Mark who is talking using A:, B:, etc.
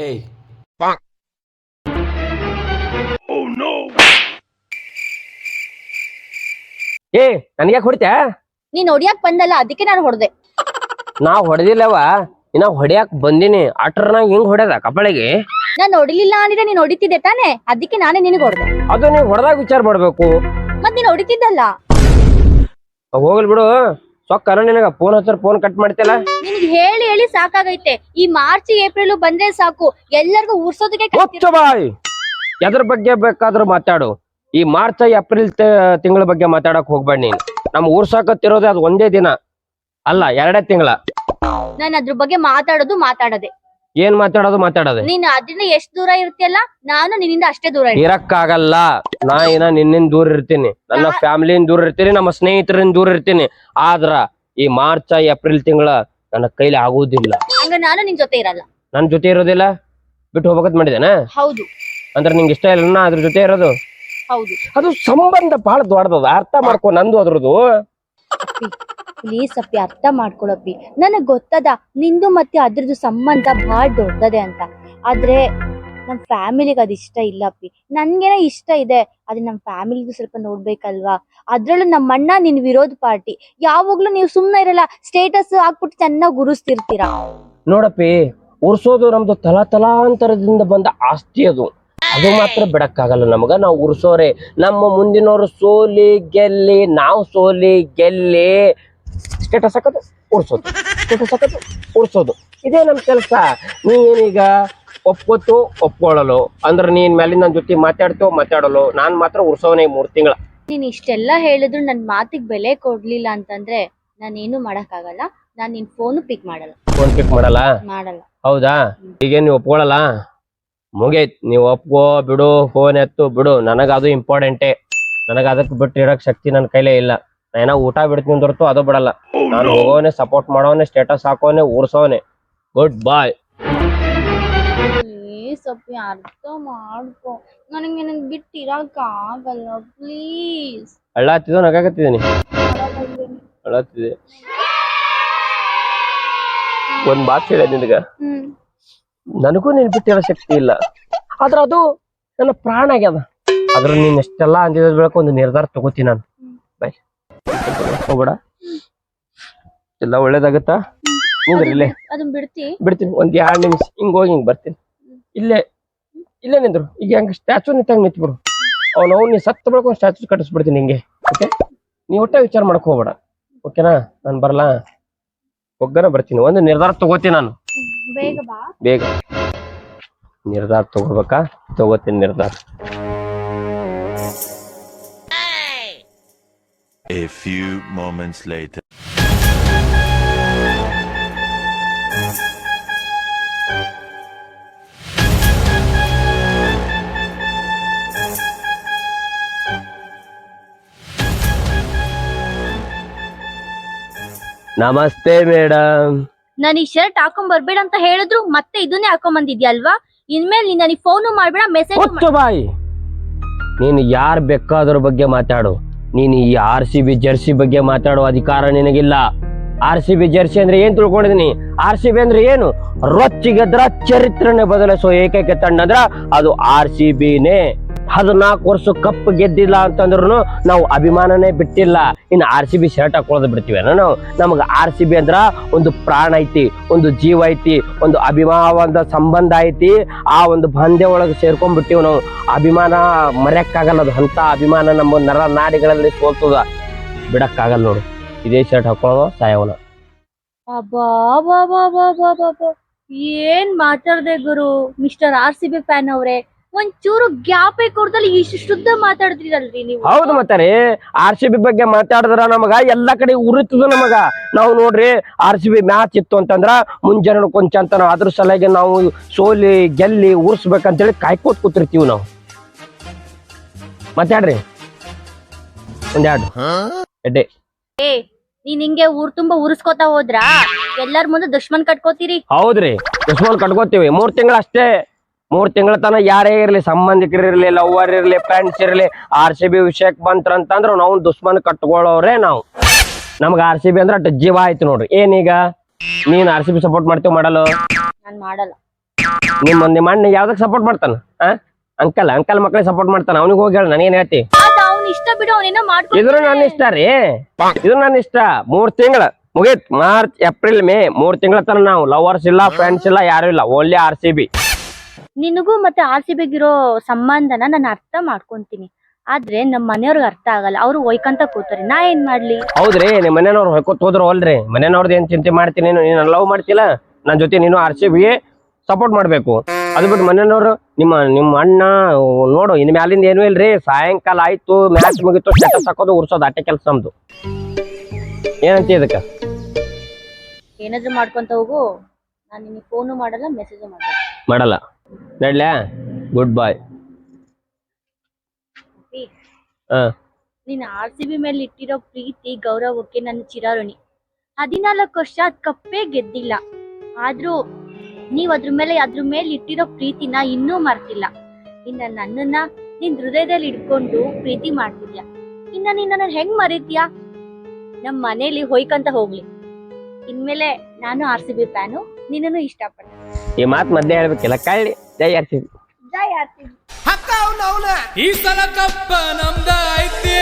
A: ಏಯ್
B: ಏ ಯಾಕ ಹೊಡಿತ್ಯಾ?
C: ನೀನ್ ಹೊಡಿಯಕ್ ಬಂದಲ್ಲ ಅದಕ್ಕೆ ನಾನು ಹೊಡೆದೆ.
B: ನಾ ಹೊಡೆದಿಲ್ಲವ ಇನ್ನ ಹೊಡ್ಯಾಕ್ ಬಂದಿನಿ. ಅಟ್ರನಾಗ ಹಿಂಗ್ ಹೊಡೆದ ಕಪ್ಪಳಿಗೆ
C: ನಾನು ಹೊಡಿಲಿಲ್ಲ ಅಂದ್ರೆ ನೀನ್ ಹೊಡಿತಿದ್ದೆ ತಾನೆ? ಅದಕ್ಕೆ ನಾನೇ ನಿನಗ್ ಹೊಡೆದೆ.
B: ಅದು ನೀವು ಹೊಡೆದಾಗ ವಿಚಾರ ಮಾಡ್ಬೇಕು.
C: ಮತ್ ನೀನ್ ಹೊಡಿತಿದ್ದಲ್ಲ.
B: ಹೋಗ್ಲಿ ಬಿಡು. ಸೊಕ್ಕನ ನಿನಗ ಫೋನ್ ಹಚ್ಚರ್ ಫೋನ್ ಕಟ್ ಮಾಡ್ತಿಲ್ಲ
C: ನೀ ಹೇಳಿ ಹೇಳಿ ಸಾಕಾಗೈತೆ. ಈ ಮಾರ್ಚ್ ಏಪ್ರಿಲ್ ಬಂದ್ರೆ ಸಾಕು. ಎಲ್ಲರಿಗೂ ಉರ್ಸೋದಕ್ಕೆ
B: ಬಾಯ್. ಎದ್ರ ಬಗ್ಗೆ ಬೇಕಾದ್ರೂ ಮಾತಾಡು. ಈ ಮಾರ್ಚ್ ಏಪ್ರಿಲ್ ತಿಂಗಳ ಬಗ್ಗೆ ಮಾತಾಡಕ್ ಹೋಗ್ಬೇಡ ನೀನ್. ನಮ್ ಊರ್ಸಾಕತ್ತಿರೋದೇ ಅದು ಒಂದೇ ದಿನ. ಅಲ್ಲ ಎರಡೇ ತಿಂಗಳ.
C: ನಾನು ಅದ್ರ ಬಗ್ಗೆ ಮಾತಾಡೋದು ಮಾತಾಡದೆ.
B: ಏನ್ ಮಾತಾಡೋದು ಮಾತಾಡೋದು.
C: ನೀನ್ ಅದನ್ನ ಎಷ್ಟ್ ದೂರ ಇರ್ತಿಯಲ್ಲ ನಾನು ನಿನ್ನಿಂದ ಅಷ್ಟೇ ದೂರ ಇರ್ತೀನಿ.
B: ಇರಕ್ಕಾಗಲ್ಲ. ನಾ ಏನ ನಿನ್ನಿಂದ ದೂರ ಇರ್ತೀನಿ. ನನ್ನ ಫ್ಯಾಮಿಲಿಯಿಂದ ದೂರ ಇರ್ತೀನಿ ನಮ್ಮ ಸ್ನೇಹಿತರಿಂದ ದೂರ ಇರ್ತೀನಿ. ಆದ್ರ ಈ ಮಾರ್ಚ್ ಏಪ್ರಿಲ್ ತಿಂಗಳ ನನ್ನ ಕೈಲಿ ಆಗುವುದಿಲ್ಲ
C: ಹಂಗ ನಾನು ನಿನ್ ಜೊತೆ ಇರಲ್ಲ.
B: ನನ್ ಜೊತೆ ಇರೋದಿಲ್ಲ? ಬಿಟ್ಟು ಹೋಗ್ಬೇಕಂತ ಮಾಡಿದೇನ
C: ಹೌದು.
B: ಅಂದ್ರೆ ನಿಂಗೆ ಇಷ್ಟ ಇಲ್ಲ ಅದ್ರ ಜೊತೆ ಇರೋದು?
C: ಹೌದು.
B: ಅದು ಸಂಬಂಧ ಬಹಳ ದೊಡ್ಡದ. ಅರ್ಥ ಮಾಡ್ಕೊ ನಂದು ಅದ್ರದ್ದು.
C: ಪ್ಲೀಸ್ ಅಪ್ಪಿ ಅರ್ಥ ಮಾಡ್ಕೊಳಪ್ಪಿ. ನನಗ್ ಗೊತ್ತದ, ನಿಂದು ಮತ್ತೆ ಅದ್ರದ್ದು ಸಂಬಂಧ ಬಹಳ ದೊಡ್ಡದೆ ಅಂತ. ಆದ್ರೆ ನಮ್ ಫ್ಯಾಮಿಲಿಗೆ ಅದ್ ಇಷ್ಟ ಇಲ್ಲ ಅಪ್ಪಿ ನನ್ಗೇನೋ ಇಷ್ಟ ಇದೆ ಅದೇ ನಮ್ ಫ್ಯಾಮಿಲಿಗೂ ಸ್ವಲ್ಪ ನೋಡ್ಬೇಕಲ್ವಾ? ಅದ್ರಲ್ಲೂ ನಮ್ಮ ಅಣ್ಣ ನಿನ್ ವಿರೋಧ ಪಾರ್ಟಿ. ಯಾವಾಗ್ಲೂ ನೀವು ಸುಮ್ಮನೆ ಇರಲ್ಲ, ಸ್ಟೇಟಸ್ ಹಾಕ್ಬಿಟ್ಟು ಚೆನ್ನಾಗಿ ಗುರುಸ್ತಿರ್ತೀರಾ
B: ನೋಡಪ್ಪಿ, ಉರ್ಸೋದು ನಮ್ದು ತಲಾ ತಲಾಂತರದಿಂದ ಬಂದ ಆಸ್ತಿ ಅದು. ಅದು ಮಾತ್ರ ಬಿಡಕ್ಕಾಗಲ್ಲ ನಮಗ. ನಾವು ಉರ್ಸೋರೆ. ನಮ್ಮ ಮುಂದಿನವರು ಸೋಲಿ ಗೆಲ್ಲಿ, ನಾವು ಸೋಲಿ ಗೆಲ್ಲಿ ಸ್ಟೇಟಸ್ ಹಾಕೋದು ಉರ್ಸೋದು ಸ್ಟೇಟಸ್ ಹಾಕೋದು ಉರ್ಸೋದು ಇದೇ ನಮ್ ಕೆಲಸ. ನೀನೀಗ ಒಪ್ಕೋತು ಒಪ್ಕೊಳ್ಳಲು ಅಂದ್ರೆ ನೀನ್ ಮೇಲಿನ ನನ್ನ ಜೊತೆ ಮಾತಾಡ್ತೋ ಮಾತಾಡಲು ನಾನ್ ಮಾತ್ರ ಉರ್ಸೋನೇ ಮೂರ್ ತಿಂಗಳ.
C: ನೀನ್ ಇಷ್ಟೆಲ್ಲ ಹೇಳಿದ್ರು ನನ್ ಮಾತಿಗೆ ಬೆಲೆ ಕೊಡ್ಲಿಲ್ಲ ಅಂತಂದ್ರೆ ನಾನೇನು ಮಾಡಕ್ಕಾಗಲ್ಲ. ನಾನ್ ನಿನ್ ಫೋನ್ ಪಿಕ್ ಮಾಡಲ್ಲ.
B: ಫೋನ್ ಪಿಕ್ ಮಾಡಲ್ಲ?
C: ಮಾಡಲ್ಲ.
B: ಹೌದಾ? ಈಗೇನ್ ನೀವು ಒಪ್ಕೊಳ್ಳಲ್ಲ ಮುಗೈತ್. ನೀವು ಒಪ್ಕೋ ಬಿಡು ಫೋನ್ ಎತ್ತು ಬಿಡು. ನನಗ ಅದು ಇಂಪಾರ್ಟೆಂಟೇ ನನಗ ಅದಕ್ಕೆ ಬಿಟ್ಟು ಇಡಕ್ ಶಕ್ತಿ ನನ್ನ ಕೈಲೇ ಇಲ್ಲ. ನಾ ಊಟ ಬಿಡ್ತೀನಿ ಅಂದ್ರತು ಅದು ಬಿಡಲ್ಲ. ನಾನು ಹೋಗೋನೆ ಸಪೋರ್ಟ್ ಮಾಡೋನೆ ಸ್ಟೇಟಸ್ ಹಾಕೋನೆ ಊರ್ಸೋನೆ ಗುಡ್ ಬಾಯ್
C: ಪ್ಲೀಸ್ ಅಪ್ಪಿ ಅರ್ಥ ಮಾಡ್ಕೋ. ನನಗೆ ನನಗೆ ಬಿಟ್ಟು ಇರಕ್ ಆಗಲ್ಲ ಪ್ಲೀಸ್
B: ಅಳ್ಳಾತಿದ್ದು ನಗಾಕತ್ತಿದ್ದೀನಿ. ಅಳ್ಳಾತಿದೆ ಒಂದ್ ಮಾತು ಹೇಳ ನಿನಗ. ನನಗೂ ನೀನ್ ಬಿಟ್ಟಿರೋ ಶಕ್ತಿ ಇಲ್ಲ. ಆದ್ರ ಅದು ನನ್ನ ಪ್ರಾಣ ಆಗ್ಯದ ಅದ್ರ ನೀನ್ ಎಷ್ಟೆಲ್ಲ ಅಂದಿದ ಬೆಳಕ ಒಂದು ನಿರ್ಧಾರ ತಗೋತೀನಿ ನಾನು. ಹೋಗ್ಬೇಡ. ಎಲ್ಲ ಒಳ್ಳೇದಾಗತ್ತಾ? ನಿಂದ್ರಿ ಇಲ್ಲೇ.
C: ಅದನ್ನ ಬಿಡ್ತಿ.
B: ಬಿಡ್ತೀನಿ ಒಂದ್ ಎರಡ್ ನಿಮಿಷ. ಹಿಂಗ್ ಹೋಗಿ ಹಿಂಗ್ ಬರ್ತೀನಿ. ಇಲ್ಲೇ ಇಲ್ಲೇ ನಿಂದ್ರು ಈಗ ಹೆಂಗ್ ಸ್ಟ್ಯಾಚು ನಿಂತಂಗ್ ನಿಂತ್ಬಿಡು. ಅವ್ನು ಅವ್ನು ನೀ ಸತ್ತ ಬೆಳಕ ಒಂದು ಸ್ಟ್ಯಾಚು ಕಟ್ಟಿಸ್ಬಿಡ್ತೀನಿ ಹಿಂಗೆ ಓಕೆ ನೀ ಒಟ್ಟೆ ವಿಚಾರ ಮಾಡಕ್ ಹೋಗ್ಬೇಡ. ಓಕೆನಾ ನಾನು ಬರಲ್ಲ ಒಗ್ಗರ ಬರ್ತೀನಿ. ಒಂದು ನಿರ್ಧಾರ ತಗೋತೀನಿ ನಾನು.
C: ಬೇಗ ಬಾ.
B: ಬೇಗ. ನಿರ್ಧಾರ ತಗೋಬೇಕಾ? ತಗೋತೀನಿ ನಿರ್ಧಾರ.
D: A few moments later.
B: ನಮಸ್ತೆ ಮೇಡಮ್
C: ನಾನು ಈ ಶರ್ಟ್ ಹಾಕೊಂಡ್ ಬರ್ಬೇಡ ಅಂತ ಹೇಳಿದ್ರು ಮತ್ತೆ ಇದನ್ನೇ ಹಾಕೊಂಡ್ ಬಂದಿದ್ಯಲ್ವಾ ಇನ್ಮೇಲೆ ನೀನ್ ನನಗೆ ಫೋನು ಮಾಡ್ಬೇಡ ಮೆಸೇಜ್
B: ಹೊತ್ತು ಬಾಯಿ. ನೀನು ಯಾರ್ ಬೇಕಾದ್ರ ಬಗ್ಗೆ ಮಾತಾಡು. ನೀನು ಈ ಆರ್ ಸಿ ಬಿ ಜರ್ಸಿ ಬಗ್ಗೆ ಮಾತಾಡುವ ಅಧಿಕಾರ ನಿನಗಿಲ್ಲ. ಆರ್ ಸಿ ಬಿ ಜರ್ಸಿ ಅಂದ್ರೆ ಏನ್ ತಿಳ್ಕೊಂಡಿದೀನಿ? ಆರ್ ಸಿ ಬಿ ಅಂದ್ರೆ ಏನು? ರೊಚ್ಚಿಗೆದ್ರ ಚರಿತ್ರನೆ ಬದಲಿಸೋ ಏಕೈಕ ತಂಡ ಅಂದ್ರ ಅದು ಆರ್ ಸಿ ಬಿನೇ ಹದಿನಾಲ್ಕು ವರ್ಷ ಕಪ್ ಗೆದ್ದಿಲ್ಲ ಅಂತಂದ್ರು ನಾವು ಅಭಿಮಾನನೇ ಬಿಟ್ಟಿಲ್ಲ. ಇನ್ನು ಆರ್ ಸಿ ಬಿ ಶರ್ಟ್ ಹಾಕೊಳ್ಳೋದು ಬಿಡ್ತೀವಿ. ನಾವು ನಮಗೆ ಆರ್ ಸಿ ಬಿ ಅಂದ್ರ ಒಂದು ಪ್ರಾಣ ಐತಿ, ಒಂದು ಜೀವ ಐತಿ, ಒಂದು ಅಭಿಮಾನದ ಸಂಬಂಧ ಐತಿ. ಆ ಒಂದು ಬಂದೆ ಒಳಗೆ ಸೇರ್ಕೊಂಡ್ಬಿಟ್ಟಿವಿ ನಾವು. ಅಭಿಮಾನ ಮರೆಯಕ್ಕಾಗಲ್ಲ ಅದು. ಅಂತ ಅಭಿಮಾನ ನಮ್ಮ ನರ ನಾಡಿಗಳಲ್ಲಿ ಸೋಲ್ತದ ಬಿಡಕ್ಕಾಗಲ್ಲ ನೋಡು. ಇದೇ ಶರ್ಟ್ ಹಾಕೊಳ್ಳೋ ಸಾಯವನ.
C: ಏನ್ ಮಾತಾಡ್ದೆ ಗುರು? Mister R C B fan ಅವ್ರೆ. ಒಂಚೂರು ಗ್ಯಾಪ್ ಕೊಡ್ದಲ್ಲಿ ಇಷ್ಟು ಶುದ್ಧ ಮಾತಾಡಿದ್ರಲ್ರಿ ನೀವು.
B: ಹೌದು ಮತ್ತಾರಿ ಆರ್ ಸಿ ಬಿ ಬಗ್ಗೆ ಮಾತಾಡಿದ್ರ ನಮಗ ಎಲ್ಲಾ ಕಡೆ ಉರಿತದ ನಮಗ. ನಾವು ನೋಡ್ರಿ ಆರ್ ಸಿ ಬಿ ಮ್ಯಾಚ್ ಇತ್ತು ಅಂತಂದ್ರ ಮುಂಜಾನೆ ಕೊಂಚ ಅಂತ ನಾವು ಅದ್ರ ಸಲುವಾಗಿ ನಾವು ಸೋಲಿ ಗೆಲ್ಲಿ ಉರ್ಸ್ಬೇಕಂತೇಳಿ ಕಾಯ್ಕೋತ್ ಕೂತಿರ್ತೀವಿ ನಾವು. ಮಾತಾಡ್ರಿ ಒಂದೆರಡು ಎಡ್ಡೆ.
C: ಏ ನೀನ್ ಹಿಂಗೆ ಊರ್ ತುಂಬಾ ಉರಿಸ್ಕೊತಾ ಹೋದ್ರ? ಎಲ್ಲಾರ್ ಮುಂದೆ ದುಶ್ಮನ್ ಕಟ್ಕೋತೀರಿ?
B: ಹೌದ್ರಿ ದುಶ್ಮನ್ ಕಟ್ಕೋತೀವಿ. ಮೂರ್ ತಿಂಗಳ ಅಷ್ಟೇ ಮೂರ್ ತಿಂಗಳ ತನ ಯಾರೇ ಇರ್ಲಿ ಸಂಬಂಧಿಕರು ಇರ್ಲಿ ಲವರ್ ಇರ್ಲಿ ಫ್ರೆಂಡ್ಸ್ ಇರ್ಲಿ ಆರ್ ಸಿ ಬಿ ವಿಷಯಕ್ ಬಂತ್ರಂತಂದ್ರ ನಾವು ದುಶ್ಮನ್ ಕಟ್ಕೊಳ್ಳೋರೆ ನಾವು. ನಮ್ಗ ಆರ್ ಸಿ ಬಿ ಅಂದ್ರೆ ಅಟ್ ಜೀವ ಆಯ್ತು ನೋಡ್ರಿ. ಏನೀಗ ನೀನ್ ಆರ್ ಸಿ ಬಿ ಸಪೋರ್ಟ್ ಮಾಡ್ತೀವಿ ಮಾಡಲು
C: ನಾನು ಮಾಡಲ್ಲ.
B: ನಿಮ್ಮ ನಿಮ್ಮ ಅಣ್ಣ ಯಾವ್ದಕ್ ಸಪೋರ್ಟ್ ಮಾಡ್ತಾನ? ಆ? ಅಂಕಲ್ ಅಂಕಲ್ ಮಕ್ಳಿಗೆ ಸಪೋರ್ಟ್ ಮಾಡ್ತಾನ? ಅವ್ನಿಗೆ ಹೋಗಿ ಹೇಳ ನನಗೇನ್ ಹೇಳ್ತಿ?
C: ಅದ ಅವ್ನ ಇಷ್ಟ ಬಿಡು ಅವನೇನೋ
B: ಇದ್ರು ನನ್ನ ಇಷ್ಟ ರೀ. ಇದು ನನ್ನ ಇಷ್ಟ. ಮೂರ್ ತಿಂಗಳ ಮುಗೀತ್. ಮಾರ್ಚ್ ಏಪ್ರಿಲ್ ಮೇ ಮೂರ್ ತಿಂಗಳ ತನ ನಾವು ಲವರ್ಸ್ ಇಲ್ಲ ಫ್ರೆಂಡ್ಸ್ ಇಲ್ಲ ಯಾರು ಇಲ್ಲ. ಓನ್ಲಿ ಆರ್ ಸಿ ಬಿ
C: ನಿನಗೂ ಮತ್ತೆ ಆರ್ ಸಿ ಬಿಗಿರೋ ಸಂಬಂಧನ ನಾನು ಅರ್ಥ ಮಾಡ್ಕೊಂತೀನಿ. ಆದ್ರೆ ನಮ್ಮ ಮನೆಯವ್ರಿಗೆ ಅರ್ಥ ಆಗಲ್ಲ. ಅವ್ರು ಒಯ್ಕಂತ ಕೂತಾರೆ ನಾ ಏನ್ ಮಾಡ್ಲಿ?
B: ಹೌದ್ರಿ ನಿಮ್ ಮನೆಯವ್ರು ಹೊಯ್ಕೋತ್ ಹೋದ್ರು ಅಲ್ರಿ. ಮನೆಯವ್ರದ್ದು ಏನ್ ಚಿಂತೆ ಮಾಡ್ತೀನಿ? ನೀನು ನೀನು ಲವ್ ಮಾಡ್ತಿಲ್ಲ ನನ್ನ ಜೊತೆ ನೀನು ಆರ್ ಸಿ ಬಿ ಸಪೋರ್ಟ್ ಮಾಡ್ಬೇಕು. ಅದು ಬಿಟ್ಟು ಮನೆಯವ್ರು ನಿಮ್ಮ ನಿಮ್ಮ ಅಣ್ಣ ನೋಡು ಇನ್ ಮ್ಯಾಲಿಂದ ಏನೂ ಇಲ್ರಿ. ಸಾಯಂಕಾಲ ಆಯ್ತು ಮ್ಯಾಚ್ ಮುಗಿತು ಸ್ಟೇಟಸ್ ಹಾಕೋದು ಉರ್ಸೋದು ಅಟ್ಟೆ ಕೆಲಸ ನಮ್ದು. ಏನಂತ ಇದಕ್ಕ?
C: ಏನಾದ್ರು ಮಾಡ್ಕೊಂತ ಹೋಗು. ನಾನು ನಿನಗೆ ಫೋನು ಮಾಡಲ್ಲ ಮೆಸೇಜ್ ಮಾಡಲ್ಲ.
B: ಮಾಡಲ್ಲ. ನಡ್ಲ್ಯಾ? ಗುಡ್ ಬಾಯ್ ಹಾ.
C: ನೀನ್ ಆರ್ ಸಿ ಬಿ ಮೇಲೆ ಇಟ್ಟಿರೋ ಪ್ರೀತಿ ಗೌರವಕ್ಕೆ ನನ್ನ ಚಿರಾರುಣಿ. ಹದಿನಾಲ್ಕು ವರ್ಷ ಅದ್ ಕಪ್ಪೇ ಗೆದ್ದಿಲ್ಲ. ಆದ್ರೂ ನೀವ್ ಅದ್ರ ಮೇಲೆ ಅದ್ರ ಮೇಲೆ ಇಟ್ಟಿರೋ ಪ್ರೀತಿನ ಇನ್ನೂ ಮರ್ತಿಲ್ಲ. ಇನ್ನ ನನ್ನನ್ನ ನಿನ್ ಹೃದಯದಲ್ಲಿ ಇಟ್ಕೊಂಡು ಪ್ರೀತಿ ಮಾಡ್ತಿದ್ಯಾ? ಇನ್ನ ನೀನ್ ನನ್ನ ಹೆಂಗ್ ಮರೀತ್ಯಾ? ನಮ್ ಮನೇಲಿ ಹೊಯ್ಕಂತ ಹೋಗ್ಲಿ. ಇನ್ಮೇಲೆ ನಾನು ಆರ್ ಸಿ ಬಿ ಫ್ಯಾನು ನಿನ್ನನ್ನು ಇಷ್ಟಪಡ್ತೀನಿ.
B: ಈ ಮಾತು ಮೊದಲೇ ಹೇಳ್ಬೇಕಿಲ್ಲ. ಕಳ್ಳಿ. ಜೈ
C: ಆರ್ಸಿ
A: ಈ ಸಲ ಕಪ್ಪ ನಮ್ದ ಐತಿ.